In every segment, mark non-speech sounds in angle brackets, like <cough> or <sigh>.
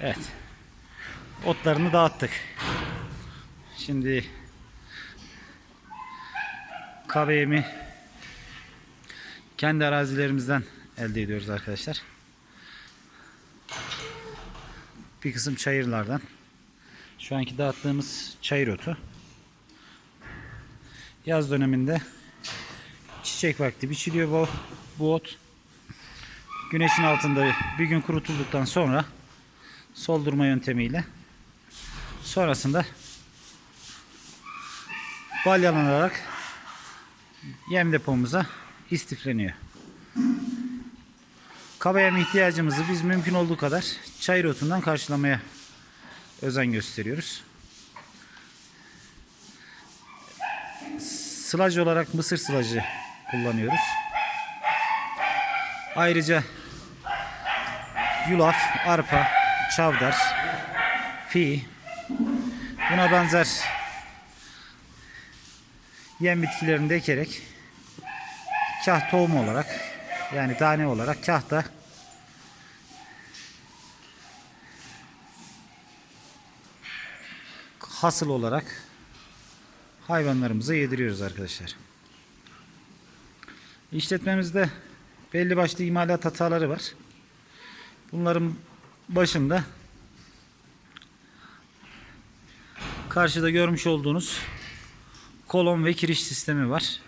Evet. Otlarını dağıttık. Şimdi KBM'i kendi arazilerimizden elde ediyoruz arkadaşlar. Bir kısım çayırlardan. Şu anki dağıttığımız çayır otu. Yaz döneminde çiçek vakti biçiliyor bu, bu ot. Güneşin altında bir gün kurutulduktan sonra soldurma yöntemiyle sonrasında balyalanarak yem depomuza istifleniyor. Kaba yem ihtiyacımızı biz mümkün olduğu kadar çayır otundan karşılamaya özen gösteriyoruz. Sılaj olarak mısır sılacı kullanıyoruz. Ayrıca yulaf, arpa, çavdar, fi buna benzer yem bitkilerini de ekerek kah tohum olarak yani tane olarak kah da hasıl olarak hayvanlarımıza yediriyoruz arkadaşlar. İşletmemizde belli başlı imalat hataları var. Bunların başında karşıda görmüş olduğunuz kolon ve kiriş sistemi var.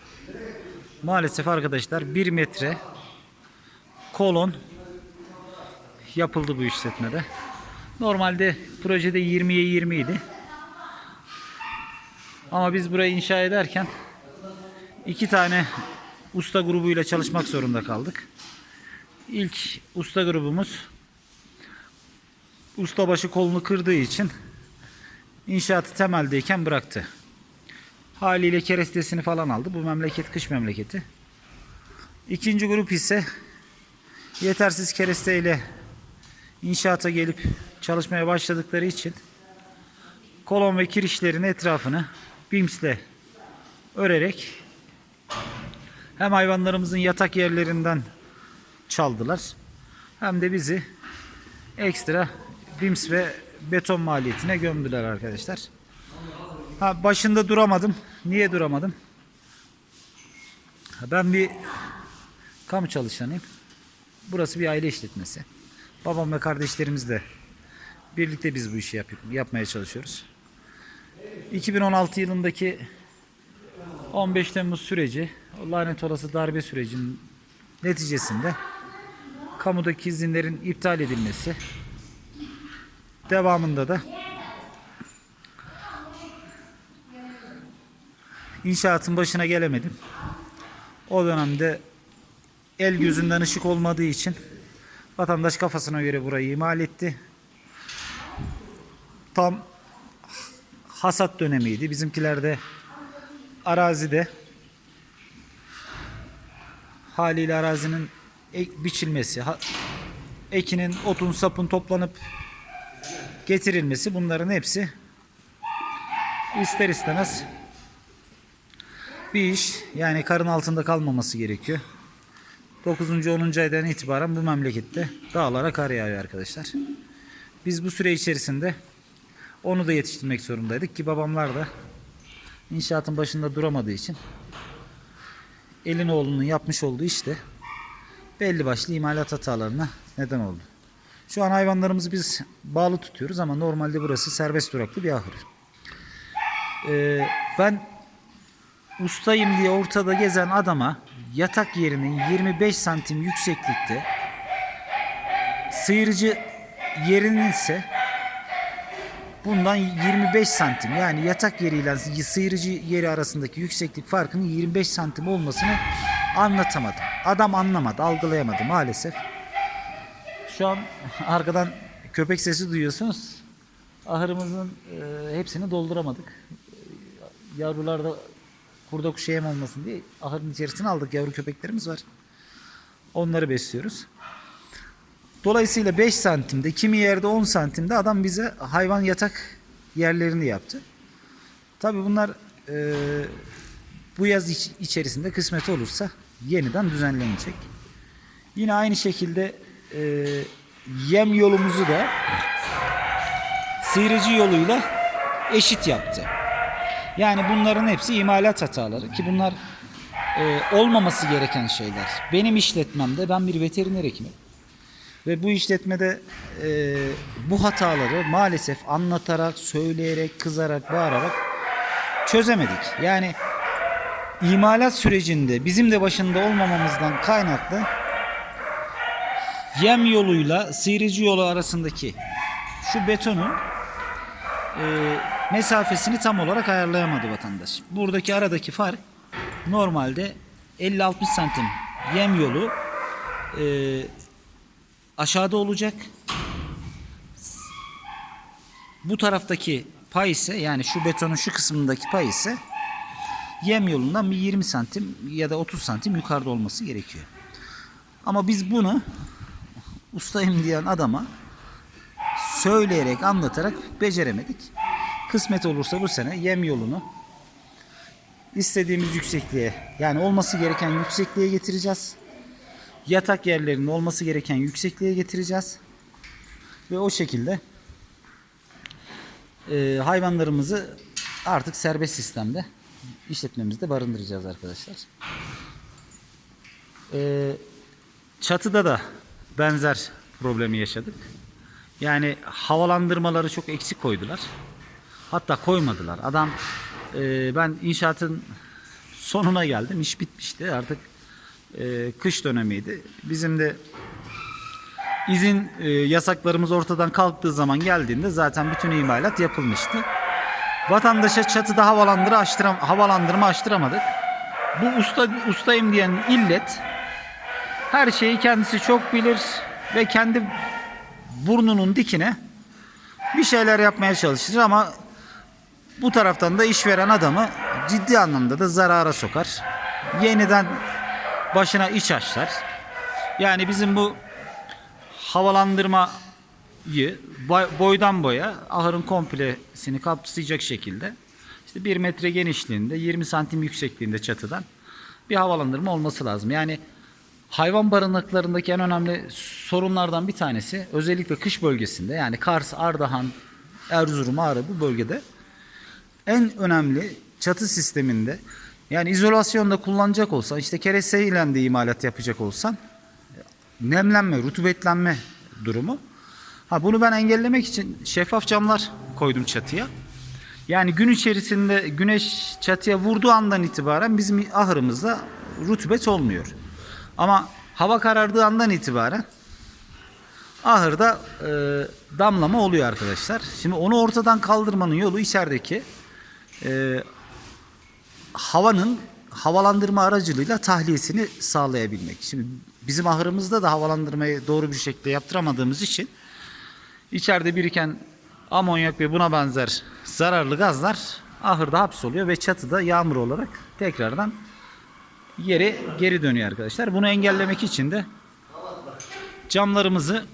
Maalesef arkadaşlar 1 metre kolon yapıldı bu işletmede. Normalde projede 20'ye 20 idi. Ama biz burayı inşa ederken iki tane usta grubuyla çalışmak zorunda kaldık. İlk usta grubumuz ustabaşı kolunu kırdığı için inşaatı temeldeyken bıraktı. Haliyle kerestesini falan aldı. Bu memleket kış memleketi. İkinci grup ise yetersiz keresteyle inşaata gelip çalışmaya başladıkları için kolon ve kirişlerin etrafını bimsle örerek hem hayvanlarımızın yatak yerlerinden çaldılar hem de bizi ekstra bims ve beton maliyetine gömdüler arkadaşlar. Ha, başında duramadım. Niye duramadım? Ben bir kamu çalışanıyım. Burası bir aile işletmesi. Babam ve kardeşlerimizle birlikte biz bu işi yap yapmaya çalışıyoruz. 2016 yılındaki 15 Temmuz süreci, lanet olası darbe sürecinin neticesinde kamudaki izinlerin iptal edilmesi, devamında da inşaatın başına gelemedim. O dönemde el gözünden ışık olmadığı için vatandaş kafasına göre burayı imal etti. Tam hasat dönemiydi. Bizimkiler de arazide haliyle arazinin biçilmesi, ekinin, otun, sapın toplanıp getirilmesi bunların hepsi ister istemez bir iş. Yani karın altında kalmaması gerekiyor. 9. 10. aydan itibaren bu memlekette dağlara kar yağıyor arkadaşlar. Biz bu süre içerisinde onu da yetiştirmek zorundaydık ki babamlar da inşaatın başında duramadığı için elin oğlunun yapmış olduğu işte belli başlı imalat hatalarına neden oldu. Şu an hayvanlarımızı biz bağlı tutuyoruz ama normalde burası serbest duraklı bir ahır. Ee, ben ustayım diye ortada gezen adama yatak yerinin 25 santim yükseklikte sıyırıcı yerinin ise bundan 25 santim yani yatak yeriyle sıyırıcı yeri arasındaki yükseklik farkının 25 santim olmasını anlatamadım. Adam anlamadı, algılayamadı maalesef. Şu an <laughs> arkadan köpek sesi duyuyorsunuz. Ahırımızın e, hepsini dolduramadık. Yavrular da kurda kuşa yem olmasın diye ahırın içerisine aldık. Yavru köpeklerimiz var. Onları besliyoruz. Dolayısıyla 5 santimde, kimi yerde 10 santimde adam bize hayvan yatak yerlerini yaptı. Tabii bunlar e, bu yaz iç- içerisinde kısmet olursa yeniden düzenlenecek. Yine aynı şekilde e, yem yolumuzu da sıyırıcı yoluyla eşit yaptı. Yani bunların hepsi imalat hataları ki bunlar e, olmaması gereken şeyler. Benim işletmemde ben bir veteriner hekimim. Ve bu işletmede e, bu hataları maalesef anlatarak, söyleyerek, kızarak, bağırarak çözemedik. Yani imalat sürecinde bizim de başında olmamamızdan kaynaklı yem yoluyla sıyırıcı yolu arasındaki şu betonun e, mesafesini tam olarak ayarlayamadı vatandaş. Buradaki aradaki fark normalde 50-60 santim yem yolu e, aşağıda olacak. Bu taraftaki pay ise yani şu betonun şu kısmındaki pay ise yem yolundan bir 20 santim ya da 30 santim yukarıda olması gerekiyor. Ama biz bunu ustayım diyen adama söyleyerek anlatarak beceremedik. Kısmet olursa bu sene yem yolunu istediğimiz yüksekliğe yani olması gereken yüksekliğe getireceğiz. Yatak yerlerinin olması gereken yüksekliğe getireceğiz. Ve o şekilde e, hayvanlarımızı artık serbest sistemde işletmemizde barındıracağız arkadaşlar. E, çatıda da benzer problemi yaşadık. Yani havalandırmaları çok eksik koydular. Hatta koymadılar. Adam e, ben inşaatın sonuna geldim. İş bitmişti. Artık e, kış dönemiydi. Bizim de izin e, yasaklarımız ortadan kalktığı zaman geldiğinde zaten bütün imalat yapılmıştı. Vatandaşa çatıda havalandırma, açtıram, havalandırma açtıramadık. Bu usta ustayım diyen illet her şeyi kendisi çok bilir ve kendi burnunun dikine bir şeyler yapmaya çalışır ama bu taraftan da işveren adamı ciddi anlamda da zarara sokar. Yeniden başına iç açlar. Yani bizim bu havalandırmayı boy- boydan boya ahırın komplesini kapsayacak şekilde işte 1 metre genişliğinde 20 santim yüksekliğinde çatıdan bir havalandırma olması lazım. Yani hayvan barınaklarındaki en önemli sorunlardan bir tanesi özellikle kış bölgesinde yani Kars, Ardahan, Erzurum, Ağrı bu bölgede en önemli çatı sisteminde yani izolasyonda kullanacak olsan işte kereste ile de imalat yapacak olsan nemlenme, rutubetlenme durumu. Ha bunu ben engellemek için şeffaf camlar koydum çatıya. Yani gün içerisinde güneş çatıya vurduğu andan itibaren bizim ahırımızda rutubet olmuyor. Ama hava karardığı andan itibaren ahırda e, damlama oluyor arkadaşlar. Şimdi onu ortadan kaldırmanın yolu içerideki e, havanın havalandırma aracılığıyla tahliyesini sağlayabilmek. Şimdi bizim ahırımızda da havalandırmayı doğru bir şekilde yaptıramadığımız için içeride biriken amonyak ve buna benzer zararlı gazlar ahırda hapsoluyor ve çatıda yağmur olarak tekrardan yere geri dönüyor arkadaşlar. Bunu engellemek için de camlarımızı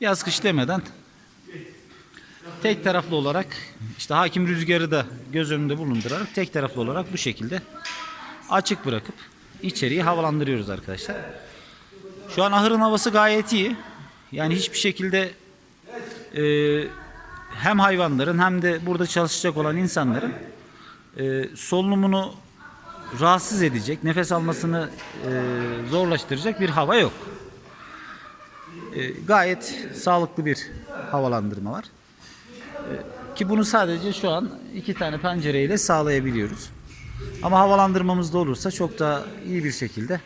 yaz kış demeden tek taraflı olarak işte hakim rüzgarı da göz önünde bulundurarak tek taraflı olarak bu şekilde açık bırakıp içeriği havalandırıyoruz arkadaşlar. Şu an ahırın havası gayet iyi. Yani hiçbir şekilde e, hem hayvanların hem de burada çalışacak olan insanların e, solunumunu rahatsız edecek, nefes almasını e, zorlaştıracak bir hava yok. E, gayet sağlıklı bir havalandırma var. E, ki bunu sadece şu an iki tane pencereyle sağlayabiliyoruz. Ama havalandırmamız da olursa çok daha iyi bir şekilde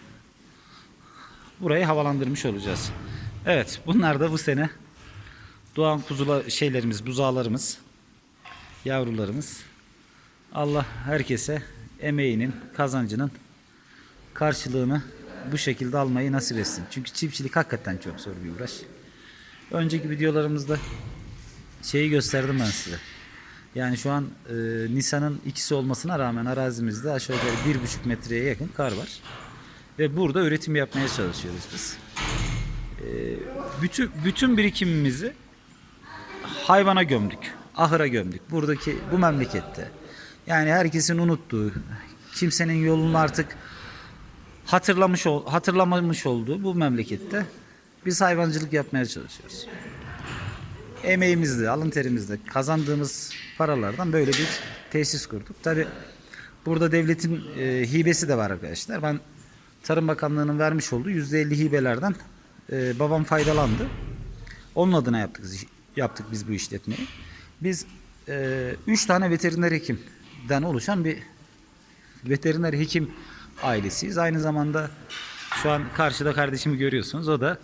burayı havalandırmış olacağız. Evet, bunlar da bu sene doğan kuzula şeylerimiz, buzağlarımız, yavrularımız. Allah herkese emeğinin, kazancının karşılığını bu şekilde almayı nasip etsin. Çünkü çiftçilik hakikaten çok zor bir uğraş. Önceki videolarımızda şeyi gösterdim ben size. Yani şu an e, Nisan'ın ikisi olmasına rağmen arazimizde aşağı yukarı bir buçuk metreye yakın kar var. Ve burada üretim yapmaya çalışıyoruz biz. E, bütün bütün birikimimizi hayvana gömdük. Ahıra gömdük. Buradaki bu memlekette. Yani herkesin unuttuğu, kimsenin yolunu artık hatırlamış ol, hatırlamamış olduğu bu memlekette biz hayvancılık yapmaya çalışıyoruz. emeğimizle, alın terimizle kazandığımız paralardan böyle bir tesis kurduk. Tabi burada devletin e, hibesi de var arkadaşlar. Ben Tarım Bakanlığı'nın vermiş olduğu %50 hibelerden e, babam faydalandı. Onun adına yaptık yaptık biz bu işletmeyi. Biz 3 tane veteriner hekimden oluşan bir veteriner hekim ailesiyiz. Aynı zamanda şu an karşıda kardeşimi görüyorsunuz. O da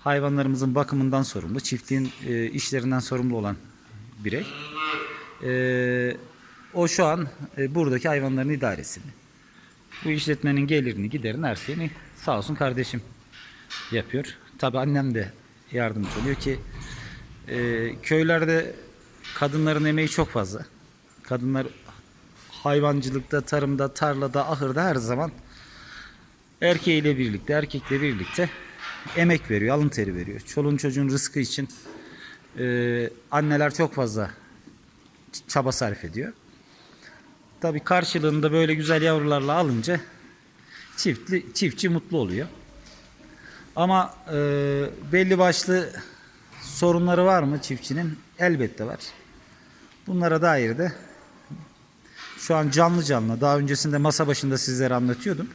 hayvanlarımızın bakımından sorumlu, çiftliğin e, işlerinden sorumlu olan birey. E, o şu an e, buradaki hayvanların idaresini. Bu işletmenin gelirini, giderini, her şeyini sağ olsun kardeşim yapıyor. Tabi annem de yardımcı oluyor ki e, köylerde kadınların emeği çok fazla. Kadınlar hayvancılıkta, tarımda, tarlada, ahırda her zaman erkeğiyle birlikte, erkekle birlikte emek veriyor, alın teri veriyor. Çoluğun çocuğun rızkı için e, anneler çok fazla çaba sarf ediyor. Tabii karşılığında böyle güzel yavrularla alınca çiftli, çiftçi mutlu oluyor. Ama e, belli başlı sorunları var mı çiftçinin? Elbette var. Bunlara dair de şu an canlı canlı daha öncesinde masa başında sizlere anlatıyordum.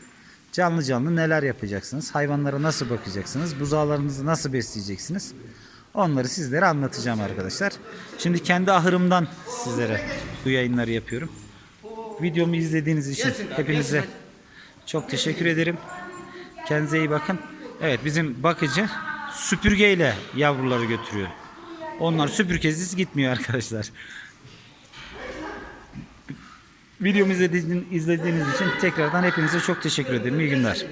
Canlı canlı neler yapacaksınız? Hayvanlara nasıl bakacaksınız? Buzağlarınızı nasıl besleyeceksiniz? Onları sizlere anlatacağım arkadaşlar. Şimdi kendi ahırımdan sizlere bu yayınları yapıyorum. Videomu izlediğiniz için hepinize çok teşekkür ederim. Kendinize iyi bakın. Evet bizim bakıcı süpürgeyle yavruları götürüyor. Onlar süpürgesiz gitmiyor arkadaşlar. Videomu izlediğiniz, için tekrardan hepinize çok teşekkür ederim. İyi günler.